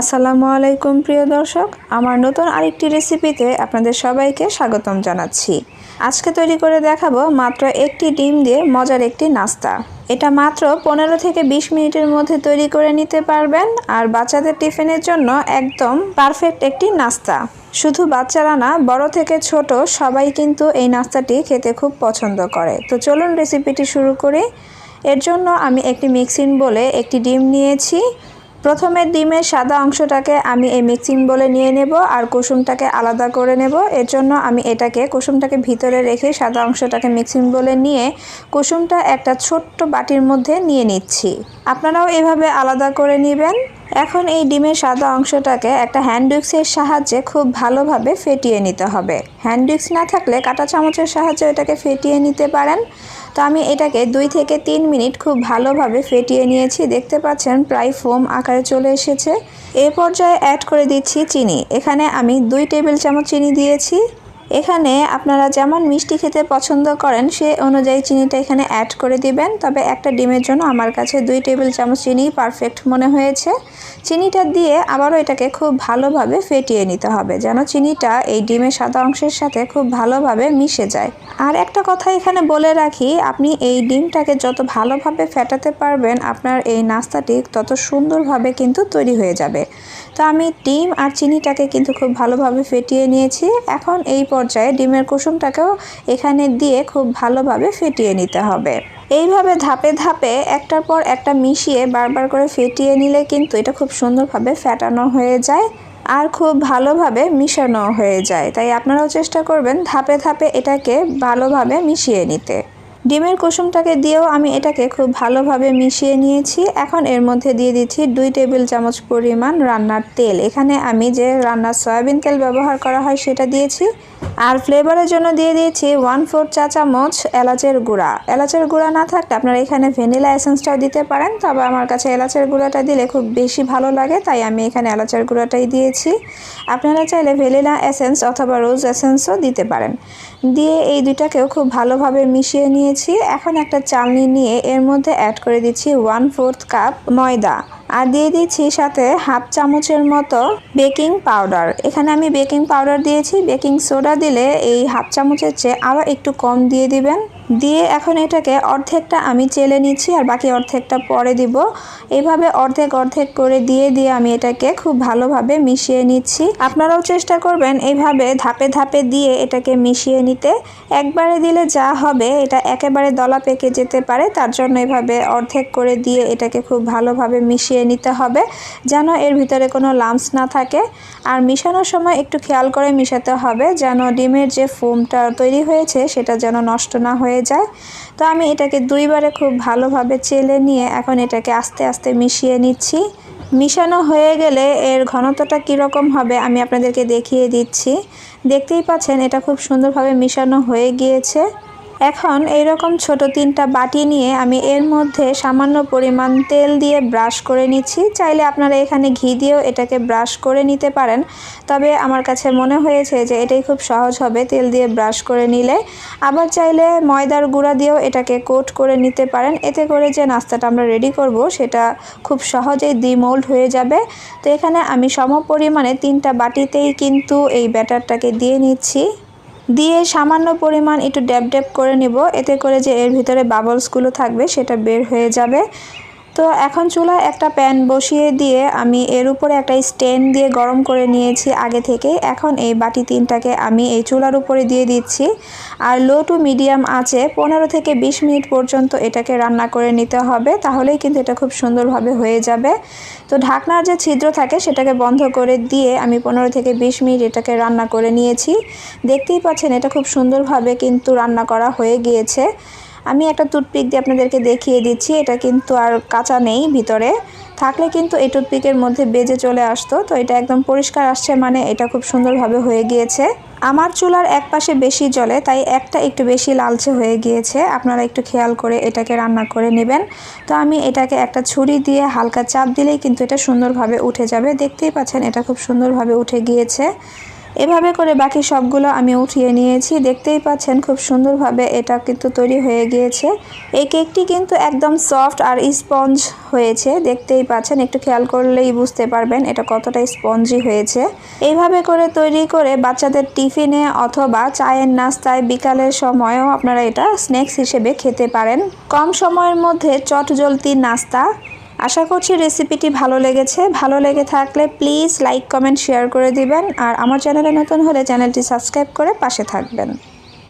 আসসালামু আলাইকুম, প্রিয় দর্শক। আমার নতুন আরেকটি রেসিপিতে আপনাদের সবাইকে স্বাগতম জানাচ্ছি। আজকে তৈরি করে দেখাবো মাত্র একটি ডিম দিয়ে মজার একটি নাস্তা। এটা মাত্র পনেরো থেকে বিশ মিনিটের মধ্যে তৈরি করে নিতে পারবেন আর বাচ্চাদের টিফিনের জন্য একদম পারফেক্ট একটি নাস্তা। শুধু বাচ্চারা না, বড় থেকে ছোট সবাই কিন্তু এই নাস্তাটি খেতে খুব পছন্দ করে। তো চলুন রেসিপিটি শুরু করি। এর জন্য আমি একটি মিক্সিং বলে একটি ডিম নিয়েছি। প্রথমে ডিমের সাদা অংশটাকে আমি এই মিক্সিং বলে নিয়ে নেব আর কুসুমটাকে আলাদা করে নেব। এর জন্য আমি এটাকে কুসুমটাকে ভিতরে রেখে সাদা অংশটাকে মিক্সিং বলে নিয়ে কুসুমটা একটা ছোট্ট বাটির মধ্যে নিয়ে নিচ্ছি। আপনারাও এভাবে আলাদা করে নেবেন। এখন এই ডিমের সাদা অংশটাকে একটা হ্যান্ড উইক্সের সাহায্যে খুব ভালোভাবে ফেটিয়ে নিতে হবে। হ্যান্ড উইক্স না থাকলে কাঁটা চামচের সাহায্যে এটাকে ফেটিয়ে নিতে পারেন। তো আমি এটাকে দুই থেকে তিন মিনিট খুব ভালোভাবে ফেটিয়ে নিয়েছি। দেখতে পাচ্ছেন প্রায় ফোম আকারে চলে এসেছে। এ পর্যায়ে অ্যাড করে দিচ্ছি চিনি। এখানে আমি দুই টেবিল চামচ চিনি দিয়েছি। এখানে আপনারা যেমন মিষ্টি খেতে পছন্দ করেন, সে অনুযায়ী চিনিটা এখানে অ্যাড করে দিবেন। তবে একটা ডিমের জন্য আমার কাছে দুই টেবিল চামচ চিনি পারফেক্ট মনে হয়েছে। চিনিটা দিয়ে আবারও এটাকে খুব ভালোভাবে ফেটিয়ে নিতে হবে, যেন চিনিটা এই ডিমের সাদা অংশের সাথে খুব ভালোভাবে মিশে যায়। আর একটা কথা এখানে বলে রাখি, আপনি এই ডিমটাকে যত ভালোভাবে ফেটাতে পারবেন, আপনার এই নাস্তাটি তত সুন্দরভাবে কিন্তু তৈরি হয়ে যাবে। তো আমি ডিম আর চিনিটাকে কিন্তু খুব ভালোভাবে ফেটিয়ে নিয়েছি। এখন এই পর্যায়ে ডিমের কুসুমটাকেও এখানে দিয়ে খুব ভালোভাবে ফেটিয়ে নিতে হবে। এইভাবে ধাপে ধাপে একটার পর একটা মিশিয়ে বারবার করে ফেটিয়ে নিলে কিন্তু এটা খুব সুন্দরভাবে ফেটানো হয়ে যায় আর খুব ভালোভাবে মিশানো হয়ে যায়। তাই আপনারাও চেষ্টা করবেন ধাপে ধাপে এটাকে ভালোভাবে মিশিয়ে নিতে। ডিমের কুসুমটাকে দিয়েও আমি এটাকে খুব ভালোভাবে মিশিয়ে নিয়েছি। এখন এর মধ্যে দিয়ে দিচ্ছি দুই টেবিল চামচ পরিমাণ রান্নার তেল। এখানে আমি যে রান্নার সয়াবিন তেল ব্যবহার করা হয় সেটা দিয়েছি। আর ফ্লেভারের জন্য দিয়ে দিয়েছি ওয়ান ফোর চা চামচ এলাচের গুঁড়া। এলাচের গুঁড়া না থাকলে আপনারা এখানে ভ্যানিলা এসেন্সটাও দিতে পারেন, তবে আমার কাছে এলাচের গুঁড়াটা দিলে খুব বেশি ভালো লাগে, তাই আমি এখানে এলাচের গুঁড়াটাই দিয়েছি। আপনারা চাইলে ভ্যানিলা এসেন্স অথবা রোজ এসেন্সও দিতে পারেন। দিয়ে এই দুইটাকেও খুব ভালোভাবে মিশিয়ে নিয়েছি। এখন একটা চালনি নিয়ে এর মধ্যে অ্যাড করে দিচ্ছি ওয়ান ফোর্থ কাপ ময়দা। আর দিয়ে দিচ্ছি সাথে হাফ চামচের মতো বেকিং পাউডার। এখানে আমি বেকিং পাউডার দিয়েছি। বেকিং সোডা দিলে এই হাফ চামচের চেয়ে আরও একটু কম দিয়ে দিবেন। দিয়ে এখন এটাকে অর্ধেকটা আমি চেলে নিচ্ছি আর বাকি অর্ধেকটা পরে দিব। এভাবে অর্ধেক অর্ধেক করে দিয়ে দিয়ে আমি এটাকে খুব ভালোভাবে মিশিয়ে নিচ্ছি। আপনারাও চেষ্টা করবেন এইভাবে ধাপে ধাপে দিয়ে এটাকে মিশিয়ে নিতে। একবারে দিলে যা হবে, এটা একেবারে দলা পেকে যেতে পারে, তার জন্য এভাবে অর্ধেক করে দিয়ে এটাকে খুব ভালোভাবে মিশিয়ে নিতে হবে, যেন এর ভিতরে কোনো লামস না থাকে। আর মিশানোর সময় একটু খেয়াল করে মিশাতে হবে, যেন ডিমের যে ফোমটা তৈরি হয়েছে, সেটা যেন নষ্ট না হয়ে যায়। তো আমি এটাকে দুইবারে খুব ভালোভাবে চেলে নিয়ে এখন এটাকে আস্তে আস্তে মিশিয়ে নিচ্ছি। মিশানো হয়ে গেলে এর ঘনত্বটা কীরকম হবে আমি আপনাদেরকে দেখিয়ে দিচ্ছি। দেখতেই পাচ্ছেন এটা খুব সুন্দরভাবে মিশানো হয়ে গিয়েছে। এখন এইরকম ছোট তিনটা বাটি নিয়ে আমি এর মধ্যে সামান্য পরিমাণ তেল দিয়ে ব্রাশ করে নিচ্ছি। চাইলে আপনারা এখানে ঘি দিয়েও এটাকে ব্রাশ করে নিতে পারেন। তবে আমার কাছে মনে হয়েছে যে এটাই খুব সহজ হবে তেল দিয়ে ব্রাশ করে নিলে। আবার চাইলে ময়দার গুঁড়া দিয়েও এটাকে কোট করে নিতে পারেন। এতে করে যে নাস্তাটা আমরা রেডি করব, সেটা খুব সহজেই ডিমোল্ড হয়ে যাবে। তো এখানে আমি সম পরিমাণে তিনটা বাটিতেই কিন্তু এই ব্যাটারটাকে দিয়ে নিচ্ছি। দিয়ে সামান্য পরিমাণ একটু ড্যাব ড্যাব করে নেব। এতে করে যে এর ভিতরে বাবলসগুলো থাকবে, সেটা বের হয়ে যাবে। তো এখন চুলায় একটা প্যান বসিয়ে দিয়ে আমি এর উপরে একটা স্ট্যান্ড দিয়ে গরম করে নিয়েছি আগে থেকে এখন এই বাটি তিনটাকে আমি এই চুলার উপরে দিয়ে দিচ্ছি। আর লো টু মিডিয়াম আছে পনেরো থেকে বিশ মিনিট পর্যন্ত এটাকে রান্না করে নিতে হবে, তাহলেই কিন্তু এটা খুব সুন্দরভাবে হয়ে যাবে। তো ঢাকনার যে ছিদ্র থাকে সেটাকে বন্ধ করে দিয়ে আমি পনেরো থেকে বিশ মিনিট এটাকে রান্না করে নিয়েছি। দেখতেই পাচ্ছেন এটা খুব সুন্দরভাবে কিন্তু রান্না করা হয়ে গিয়েছে। আমি একটা টুথপিক দিয়ে আপনাদেরকে দেখিয়ে দিচ্ছি, এটা কিন্তু আর কাঁচা নেই ভিতরে। থাকলে কিন্তু এই টুথপিকের মধ্যে বেজে চলে আসতো, তো এটা একদম পরিষ্কার আসছে মানে এটা খুব সুন্দরভাবে হয়ে গিয়েছে। আমার চুলার এক পাশে বেশি জলে তাই একটা একটু বেশি লালচে হয়ে গিয়েছে। আপনারা একটু খেয়াল করে এটাকে রান্না করে নেবেন। তো আমি এটাকে একটা ছুরি দিয়ে হালকা চাপ দিলেই কিন্তু এটা সুন্দরভাবে উঠে যাবে। দেখতেই পাচ্ছেন, এটা খুব সুন্দরভাবে উঠে গিয়েছে। এভাবে করে বাকি সবগুলো আমি উঠিয়ে নিয়েছি। দেখতেই পাচ্ছেন খুব সুন্দরভাবে এটা কিন্তু তৈরি হয়ে গিয়েছে। এই কেকটি কিন্তু একদম সফট আর স্পঞ্জ হয়েছে। দেখতেই পাচ্ছেন, একটু খেয়াল করলেই বুঝতে পারবেন এটা কতটা স্পঞ্জি হয়েছে। এইভাবে করে তৈরি করে বাচ্চাদের টিফিনে অথবা চায়ের নাস্তায় বিকালের সময়ও আপনারা এটা স্ন্যাক্স হিসেবে খেতে পারেন। কম সময়ের মধ্যে চটজলতি নাস্তা আশা করছি রেসিপিটি ভালো লেগেছে। ভালো লেগে থাকলে প্লিজ লাইক কমেন্ট শেয়ার করে দিবেন। আর আমার চ্যানেলে নতুন হলে চ্যানেলটি সাবস্ক্রাইব করে পাশে থাকবেন।